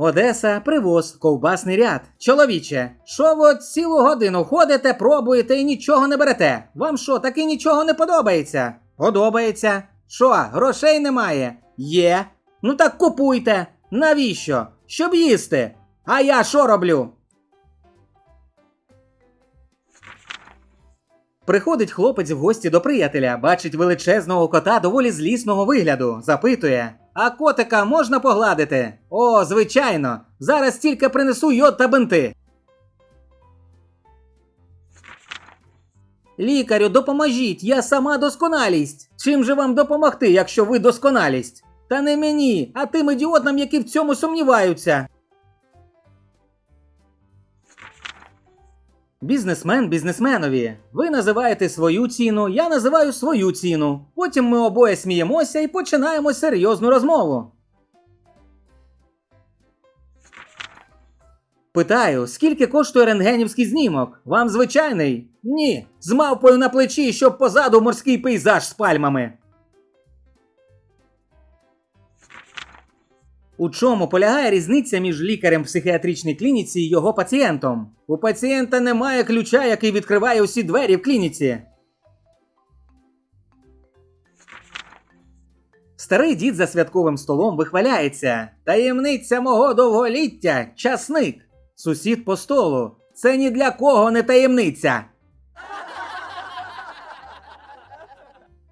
Одеса, привоз, ковбасний ряд. Чоловіче, що ви от цілу годину ходите, пробуєте і нічого не берете? Вам що, таки нічого не подобається? Подобається. Що, грошей немає? Є. Ну так купуйте. Навіщо? Щоб їсти. А я що роблю? Приходить хлопець в гості до приятеля, бачить величезного кота доволі злісного вигляду, запитує: А котика можна погладити? О, звичайно. Зараз тільки принесу йод та бинти. Лікарю, допоможіть, я сама досконалість. Чим же вам допомогти, якщо ви досконалість? Та не мені, а тим ідіотам, які в цьому сумніваються. Бізнесмен бізнесменові. Ви називаєте свою ціну, я називаю свою ціну. Потім ми обоє сміємося і починаємо серйозну розмову. Питаю, скільки коштує рентгенівський знімок? Вам звичайний? Ні. З мавпою на плечі, щоб позаду морський пейзаж з пальмами. У чому полягає різниця між лікарем в психіатричній клініці і його пацієнтом? У пацієнта немає ключа, який відкриває усі двері в клініці. Старий дід за святковим столом вихваляється. Таємниця мого довголіття часник. Сусід по столу. Це ні для кого не таємниця.